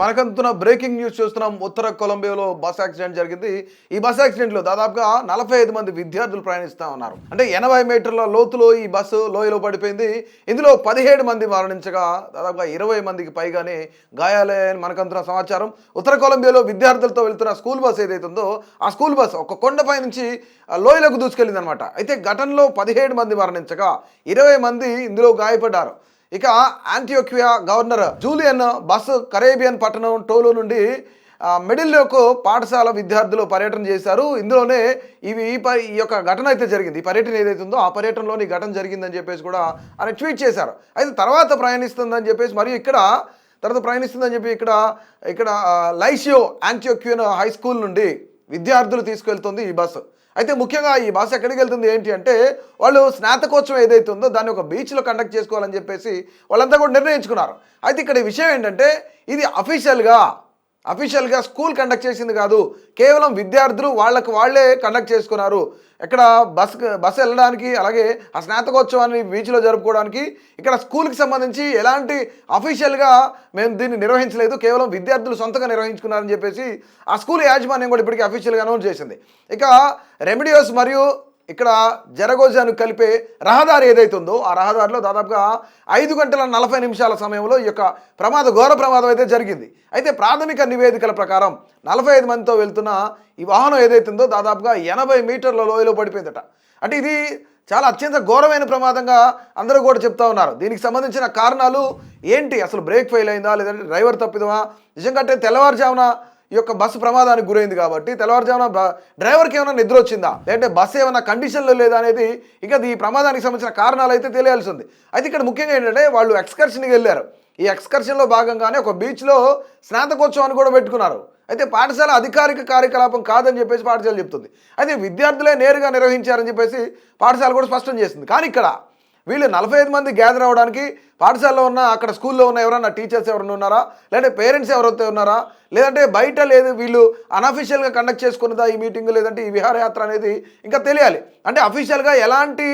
మనకంతున్న breaking news చూస్తున్నాం. ఉత్తర కొలంబియాలో bus accident జరిగింది. ఈ బస్ యాక్సిడెంట్లో దాదాపుగా నలభై ఐదు మంది విద్యార్థులు ప్రయాణిస్తూ ఉన్నారు. అంటే ఎనభై మీటర్ల లోతులో ఈ బస్సు లోయలో పడిపోయింది. ఇందులో పదిహేడు మంది మరణించగా దాదాపుగా ఇరవై మందికి పైగానే గాయాలయ్యాయని మనకంతున్న సమాచారం. ఉత్తర కొలంబియాలో విద్యార్థులతో వెళ్తున్న స్కూల్ బస్ ఏదైతే ఉందో ఆ స్కూల్ బస్ ఒక కొండపై నుంచి లోయలకు దూసుకెళ్ళిందనమాట దూసుకెళ్ళింది అనమాట అయితే ఘటనలో పదిహేడు మంది మరణించగా ఇరవై మంది ఇందులో గాయపడ్డారు. ఇక Antioquia governor Julian bus Caribbean పట్టణం టోలో నుండి ఆ, మెడిల్లోకు పాఠశాల విద్యార్థులు పర్యటన చేశారు. ఇందులోనే ఇవి ఈ పరి ఈ యొక్క ఘటన అయితే జరిగింది. ఈ పర్యటన ఏదైతే ఉందో ఆ పర్యటనలోని ఈ ఘటన జరిగిందని చెప్పేసి కూడా ఆయన ట్వీట్ చేశారు. అయితే తర్వాత ప్రయాణిస్తుందని చెప్పేసి మరియు ఇక్కడ తర్వాత ప్రయాణిస్తుందని చెప్పి ఇక్కడ ఇక్కడ లైసియో లైషియో హై స్కూల్ నుండి విద్యార్థులు తీసుకెళ్తుంది ఈ బస్సు. అయితే ముఖ్యంగా ఈ భాష ఎక్కడికి వెళ్తుంది ఏంటి అంటే వాళ్ళు స్నాతకోత్సవం ఏదైతే ఉందో దాన్ని ఒక బీచ్లో కండక్ట్ చేసుకోవాలని చెప్పేసి వాళ్ళంతా కూడా నిర్ణయించుకున్నారు. అయితే ఇక్కడ విషయం ఏంటంటే ఇది అఫీషియల్గా అఫీషియల్గా స్కూల్ కండక్ట్ చేసింది కాదు. కేవలం విద్యార్థులు వాళ్ళకు వాళ్ళే కండక్ట్ చేసుకున్నారు. ఇక్కడ బస్ బస్సు వెళ్ళడానికి అలాగే ఆ స్నాతకోత్సవాన్ని బీచ్లో జరుపుకోవడానికి ఇక్కడ స్కూల్కి సంబంధించి ఎలాంటి అఫీషియల్గా మేము దీన్ని నిర్వహించలేదు. కేవలం విద్యార్థులు సొంతంగా నిర్వహించుకున్నారని చెప్పేసి ఆ స్కూల్ యాజమాన్యం కూడా ఇప్పటికీ అఫీషియల్గా అనౌన్స్ చేసింది. ఇక రెమిడియోస్ మరియు ఇక్కడ జరగోజాను కలిపే రహదారి ఏదైతే ఉందో ఆ రహదారిలో దాదాపుగా ఐదు గంటల నలభై నిమిషాల సమయంలో ఈ యొక్క ప్రమాద ఘోర ప్రమాదం అయితే జరిగింది. అయితే ప్రాథమిక నివేదికల ప్రకారం నలభై ఐదు మందితో వెళ్తున్న ఈ వాహనం ఏదైతే ఉందో దాదాపుగా ఎనభై మీటర్ల లోయలో పడిపోయిందట. అంటే ఇది చాలా అత్యంత ఘోరమైన ప్రమాదంగా అందరూ కూడా చెప్తా ఉన్నారు. దీనికి సంబంధించిన కారణాలు ఏంటి? అసలు బ్రేక్ ఫెయిల్ అయిందా? లేదంటే డ్రైవర్ తప్పిదమా? నిజంగా అంటే తెల్లవారుజామున ఈ యొక్క బస్సు ప్రమాదానికి గురైంది కాబట్టి తెల్లవారుజామున డ్రైవర్కి ఏమైనా నిద్ర వచ్చిందా? లేదంటే బస్సు ఏమైనా కండిషన్లో లేదా అనేది ఇంకా ఈ ప్రమాదానికి సంబంధించిన కారణాలు అయితే తెలియాల్సి ఉంది అయితే ఇక్కడ ముఖ్యంగా ఏంటంటే వాళ్ళు ఎక్స్కర్షన్కి వెళ్ళారు. ఈ ఎక్స్కర్షన్లో భాగంగానే ఒక బీచ్లో స్నాతకోత్సవాన్ని కూడా పెట్టుకున్నారు. అయితే పాఠశాల అధికారిక కార్యకలాపం కాదని చెప్పేసి పాఠశాల చెప్తుంది. అయితే విద్యార్థులే నేరుగా నిర్వహించారని చెప్పేసి పాఠశాల కూడా స్పష్టం చేసింది. కానీ ఇక్కడ వీళ్ళు నలభై ఐదు మంది గ్యాదర్ అవ్వడానికి పాఠశాలలో ఉన్న అక్కడ స్కూల్లో ఉన్న ఎవరన్నా టీచర్స్ ఎవరైనా ఉన్నారా? లేదంటే పేరెంట్స్ ఎవరైతే ఉన్నారా? లేదంటే బయట లేదు వీళ్ళు అనఫీషియల్గా కండక్ట్ చేసుకున్నదా ఈ మీటింగ్ లేదంటే ఈ విహారయాత్ర అనేది ఇంకా తెలియాలి. అంటే అఫీషియల్గా ఎలాంటి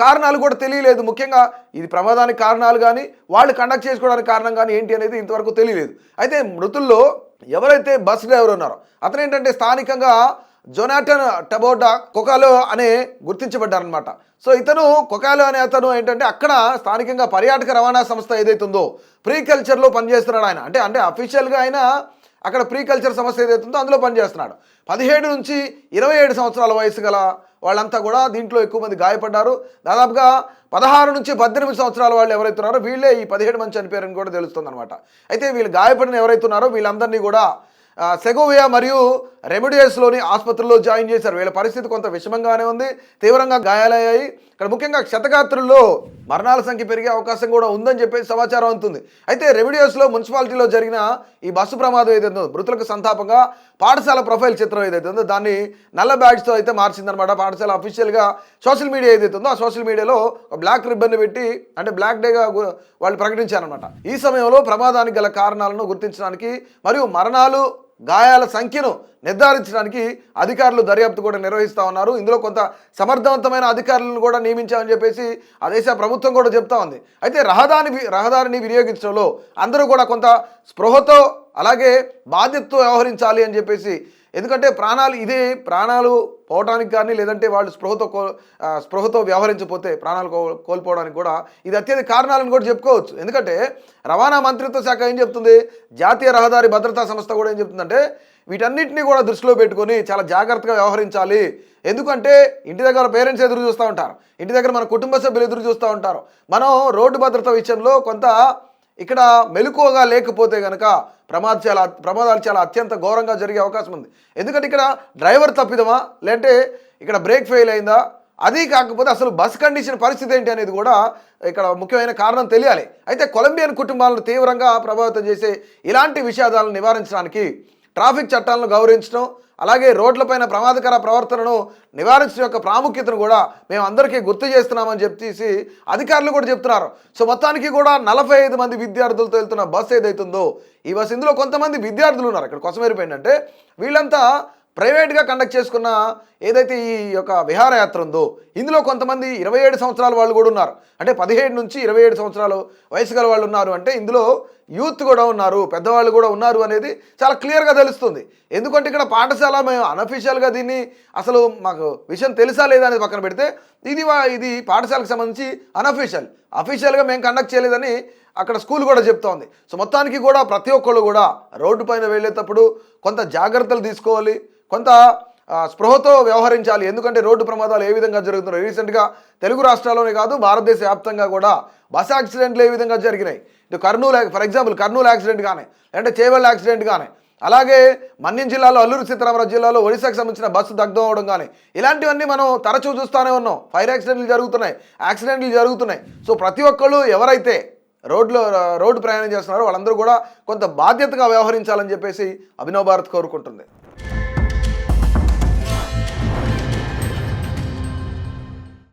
కారణాలు కూడా తెలియలేదు. ముఖ్యంగా ఇది ప్రమాదానికి కారణాలు కానీ వాళ్ళు కండక్ట్ చేసుకోవడానికి కారణం కానీ ఏంటి అనేది ఇంతవరకు తెలియలేదు. అయితే మృతుల్లో ఎవరైతే బస్ డ్రైవర్ ఉన్నారో అతను ఏంటంటే స్థానికంగా జొనాటన్ టబోటా కొకాలో అనే గుర్తించబడ్డారనమాట సో ఇతను కొకాలో అనే అతను ఏంటంటే అక్కడ స్థానికంగా పర్యాటక రవాణా సంస్థ ఏదైతే ఉందో ప్రీ కల్చర్లో పనిచేస్తున్నాడు ఆయన. అంటే అంటే అఫీషియల్గా ఆయన అక్కడ ప్రీ కల్చర్ సంస్థ ఏదైతే ఉందో అందులో పనిచేస్తున్నాడు. పదిహేడు నుంచి ఇరవై ఏడు సంవత్సరాల వయసు గల వాళ్ళంతా కూడా దీంట్లో ఎక్కువ మంది గాయపడ్డారు. దాదాపుగా పదహారు నుంచి పద్దెనిమిది సంవత్సరాల వాళ్ళు ఎవరైతే ఉన్నారో వీళ్ళే ఈ పదిహేడు మంది చనిపోయారని కూడా తెలుస్తుంది అనమాట అయితే వీళ్ళు గాయపడిన ఎవరైతున్నారో వీళ్ళందరినీ కూడా సెగోవియా మరియు రెమిడియస్లోని ఆసుపత్రుల్లో జాయిన్ చేశారు. వీళ్ళ పరిస్థితి కొంత విషమంగానే ఉంది తీవ్రంగా గాయాలయ్యాయి. ఇక్కడ ముఖ్యంగా క్షతగాత్రుల్లో మరణాల సంఖ్య పెరిగే అవకాశం కూడా ఉందని చెప్పేసి సమాచారం అందుతుంది. అయితే రెమిడియస్లో మున్సిపాలిటీలో జరిగిన ఈ బస్సు ప్రమాదం ఏదైతే ఉందో మృతులకు సంతాపంగా పాఠశాల ప్రొఫైల్ చిత్రం ఏదైతే ఉందో దాన్ని నల్ల బ్యాడ్జ్తో అయితే మార్చిందనమాట పాఠశాల అఫీషియల్గా సోషల్ మీడియా ఏదైతే ఉందో ఆ సోషల్ మీడియాలో బ్లాక్ రిబ్బన్ పెట్టి అంటే బ్లాక్ డేగా వాళ్ళు ప్రకటించారనమాట ఈ సమయంలో ప్రమాదానికి గల కారణాలను గుర్తించడానికి మరియు మరణాలు గాయాల సంఖ్యను నిర్ధారించడానికి అధికారులు దర్యాప్తు కూడా నిర్వహిస్తూ ఉన్నారు. ఇందులో కొంత సమర్థవంతమైన అధికారులను కూడా నియమించామని చెప్పేసి ఆ దేశ ప్రభుత్వం కూడా చెప్తా ఉంది. అయితే రహదారి రహదారిని వినియోగించడంలో అందరూ కూడా కొంత స్పృహతో అలాగే బాధ్యతతో వ్యవహరించాలి అని చెప్పేసి ఎందుకంటే ప్రాణాలు ఇదే ప్రాణాలు పోవటానికి కానీ లేదంటే వాళ్ళు స్పృహతో కో స్పృహతో వ్యవహరించకపోతే ప్రాణాలు కో కోల్పోవడానికి కూడా ఇది అత్యధిక కారణాలను కూడా చెప్పుకోవచ్చు. ఎందుకంటే రవాణా మంత్రిత్వ శాఖ ఏం చెప్తుంది? జాతీయ రహదారి భద్రతా సంస్థ కూడా ఏం చెప్తుందంటే వీటన్నిటిని కూడా దృష్టిలో పెట్టుకొని చాలా జాగ్రత్తగా వ్యవహరించాలి. ఎందుకంటే ఇంటి దగ్గర పేరెంట్స్ ఎదురు చూస్తూ ఉంటారు. ఇంటి దగ్గర మన కుటుంబ సభ్యులు ఎదురు చూస్తూ ఉంటారు. మనం రోడ్డు భద్రత విషయంలో కొంత ఇక్కడ మెలుకువగా లేకపోతే కనుక ప్రమాద చాలా ప్రమాదాలు చాలా అత్యంత ఘోరంగా జరిగే అవకాశం ఉంది. ఎందుకంటే ఇక్కడ డ్రైవర్ తప్పిదమా? లేదంటే ఇక్కడ బ్రేక్ ఫెయిల్ అయిందా? అది కాకపోతే అసలు బస్ కండిషన్ పరిస్థితి ఏంటి అనేది కూడా ఇక్కడ ముఖ్యమైన కారణం తెలియాలి. అయితే కొలంబియన్ కుటుంబాలను తీవ్రంగా ప్రభావితం చేసే ఇలాంటి విషాదాలను నివారించడానికి ట్రాఫిక్ చట్టాలను గౌరవించడం అలాగే రోడ్లపైన ప్రమాదకర ప్రవర్తనను నివారించడం యొక్క ప్రాముఖ్యతను కూడా మేము అందరికీ గుర్తు చేస్తున్నామని చెప్పేసి అధికారులు కూడా చెప్తున్నారు. సో మొత్తానికి కూడా నలభై ఐదు మంది విద్యార్థులతో వెళ్తున్న బస్సు ఏదైతుందో ఈ బస్సు ఇందులో కొంతమంది విద్యార్థులు ఉన్నారు. ఇక్కడ కొసమేరిపోయిందంటే వీళ్ళంతా ప్రైవేట్గా కండక్ట్ చేసుకున్న ఏదైతే ఈ యొక్క విహారయాత్ర ఉందో ఇందులో కొంతమంది ఇరవై ఏడు సంవత్సరాల వాళ్ళు కూడా ఉన్నారు. అంటే పదిహేడు నుంచి ఇరవై ఏడు సంవత్సరాలు వయసు గల వాళ్ళు ఉన్నారు అంటే ఇందులో యూత్ కూడా ఉన్నారు పెద్దవాళ్ళు కూడా ఉన్నారు అనేది చాలా క్లియర్గా తెలుస్తుంది. ఎందుకంటే ఇక్కడ పాఠశాల మేము అనఫీషియల్గా దీన్ని అసలు మాకు విషయం తెలుసా లేదా అనేది పక్కన పెడితే ఇది ఇది పాఠశాలకు సంబంధించి అనఫీషియల్ అఫీషియల్గా మేము కండక్ట్ చేయలేదని అక్కడ స్కూల్ కూడా చెప్తోంది. సో మొత్తానికి కూడా ప్రతి ఒక్కళ్ళు కూడా రోడ్డు పైన వెళ్ళేటప్పుడు కొంత జాగ్రత్తలు తీసుకోవాలి కొంత స్పృహతో వ్యవహరించాలి. ఎందుకంటే రోడ్డు ప్రమాదాలు ఏ విధంగా జరుగుతున్నాయి. రీసెంట్గా తెలుగు రాష్ట్రాల్లోనే కాదు భారతదేశ వ్యాప్తంగా కూడా బస్ యాక్సిడెంట్లు ఏ విధంగా జరిగినాయి. ఇటు Kurnool for example Kurnool accident కానీ లేదంటే చేవెళ్ళ యాక్సిడెంట్ కానీ అలాగే మన్యం జిల్లాలో అల్లూరు సీతారామరాజు జిల్లాలో ఒడిశాకు సంబంధించిన బస్సు దగ్ధం అవడం కానీ ఇలాంటివన్నీ మనం తరచూ చూస్తూనే ఉన్నాం. ఫైర్ యాక్సిడెంట్లు జరుగుతున్నాయి. యాక్సిడెంట్లు జరుగుతున్నాయి. సో ప్రతి ఒక్కళ్ళు ఎవరైతే రోడ్లో రోడ్డు ప్రయాణం చేస్తున్నారో వాళ్ళందరూ కూడా కొంత బాధ్యతగా వ్యవహరించాలని చెప్పేసి అభినవ్ భారత్ కోరుకుంటుంది.